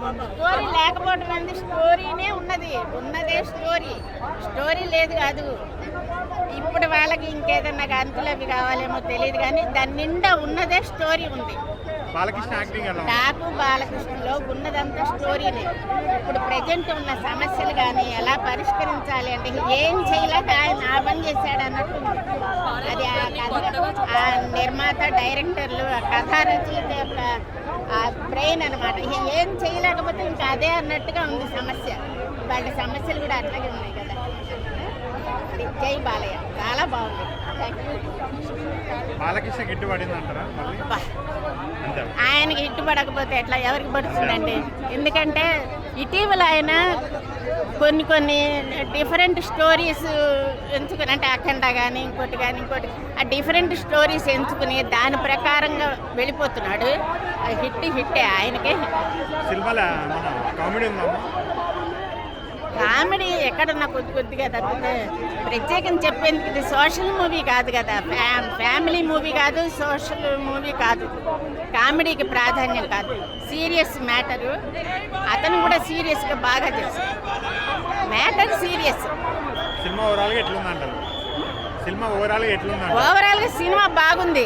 Story లేకపోవడం అనేది స్టోరీనే ఉన్నది. ఉన్నదే స్టోరీ. స్టోరీ లేదు కాదు. ఇప్పుడు వాళ్ళకి ఇంకేదన్నా గంతులు అవి కావాలేమో తెలియదు కానీ దాని నిండా ఉన్నదే స్టోరీ ఉంది. బాలకృష్ణ యాక్టింగ్ నాకు బాలకృష్ణలో ఉన్నదంతా స్టోరీనే ఇప్పుడు ప్రజెంట్ ఉన్న సమస్యలు కానీ ఎలా పరిష్కరించాలి అంటే ఏం చేయలేక ఆయన ఆ పని చేశాడు అన్నట్టు అది ఆ కథ ఆ నిర్మాత డైరెక్టర్లు ఆ కథా రచయిత యొక్క ఆ బ్రెయిన్ అనమాట ఏం చేయలేకపోతే ఇంకా అదే అన్నట్టుగా ఉంది సమస్య. వాళ్ళ సమస్యలు కూడా అట్లాగే ఉన్నాయి కదా. జై బాలయ్య. బాగుంది. బాలకృష్ణ గిట్టు పడింది అంటారా? ఆయనకి ఇట్టుపడకపోతే ఎట్లా? ఎవరికి పడుతుందండి? ఎందుకంటే ఇటీవల ఆయన కొన్ని కొన్ని డిఫరెంట్ స్టోరీస్ ఎంచుకుని అంటే అఖండ కానీ ఇంకోటి కానీ ఇంకోటి ఆ డిఫరెంట్ స్టోరీస్ ఎంచుకుని దాని ప్రకారంగా వెళ్ళిపోతున్నాడు. హిట్ హిట్టే ఆయనకే సినిమాలో కామెడీ ఉందమ్మా కామెడీ ఎక్కడన్నా కొద్ది కొద్దిగా తప్పితే ప్రత్యేకం చెప్పేందుకు ఇది సోషల్ మూవీ కాదు కదా. ఫ్యా- ఫ్యామిలీ మూవీ కాదు సోషల్ మూవీ కాదు. కామెడీకి ప్రాధాన్యం కాదు. Serious matter. అతను కూడా సీరియస్గా బాగా చేశాడు మ్యాటర్ సీరియస్. సినిమా ఓవరాల్గా ఎట్లుంది అంటారు సినిమా ఓవరాల్గా ఎట్లుంది అంటారు ఓవరాల్గా సినిమా బాగుంది.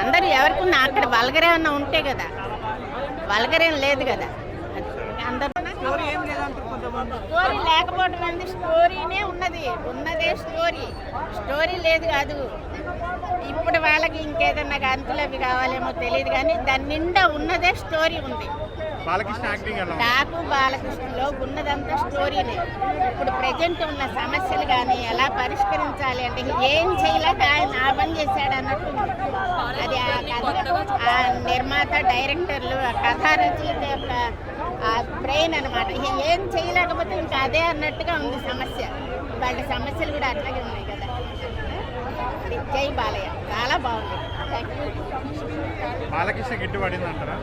అందరూ ఎవరికి ఉన్నా అక్కడ వల్గరేమన్నా ఉంటే కదా. వల్గరేం లేదు కదా. అది అందరూ స్టోరీ లేకపోవడం అనేది స్టోరీనే ఉన్నది. ఉన్నదే స్టోరీ. స్టోరీ లేదు కాదు. ఇప్పుడు వాళ్ళకి ఇంకేదన్నా గంతులు అవి కావాలేమో తెలియదు కానీ దాని నిండా ఉన్నదే స్టోరీ ఉంది. బాలకృష్ణ యాక్టింగ్ ఎలా బాలకృష్ణలో ఉన్నదంతా స్టోరీనే ఇప్పుడు ప్రజెంట్ ఉన్న సమస్యలు కానీ ఎలా పరిష్కరించాలి అంటే ఏం చేయలేక ఆయన ఆ పని చేశాడు అన్నట్టు అది ఆ కథ ఆ నిర్మాత డైరెక్టర్లు ఆ కథారచయిత యొక్క ఆ బ్రెయిన్ అనమాట ఏం చేయలేకపోతే ఇంకా అదే అన్నట్టుగా ఉంది సమస్య. వాళ్ళ సమస్యలు కూడా అట్లాగే ఉన్నాయి కదా. జై బాలయ్య. చాలా బాగుంది. బాలకృష్ణ అంటారా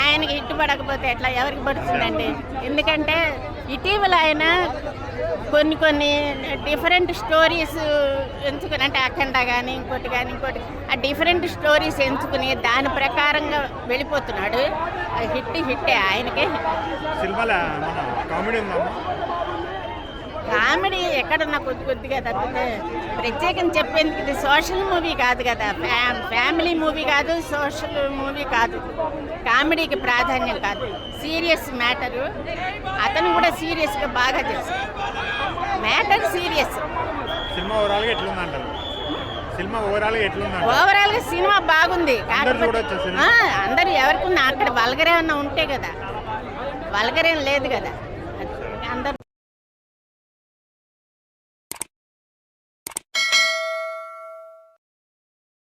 ఆయనకి ఇట్టుపడకపోతే ఎట్లా ఎవరికి పడుతుందండి? ఎందుకంటే ఇటీవల ఆయన కొన్ని కొన్ని డిఫరెంట్ స్టోరీస్ ఎంచుకుని అంటే అఖండ కానీ ఇంకోటి కానీ ఇంకోటి ఆ డిఫరెంట్ స్టోరీస్ ఎంచుకుని దాని ప్రకారంగా వెళ్ళిపోతున్నాడు. హిట్ హిట్టే ఆయనకే. సినిమాలో కామెడీ కామెడీ ఎక్కడన్నా కొద్ది కొద్దిగా తప్పితే ప్రత్యేకం చెప్పేందుకు ఇది సోషల్ మూవీ కాదు కదా. ఫ్యా- ఫ్యామిలీ మూవీ కాదు సోషల్ మూవీ కాదు. కామెడీకి ప్రాధాన్యం కాదు. సీరియస్ మ్యాటరు అతను కూడా సీరియస్గా బాగా చేశాడు మ్యాటర్ సీరియస్. సినిమా ఓవరాల్గా సినిమా ఓవరాల్గా ఎట్లుంది ఓవరాల్గా సినిమా బాగుంది. అందరూ ఎవరికి ఉన్నా అక్కడ వల్గరేమన్నా ఉంటే కదా. వల్గరేం లేదు కదా.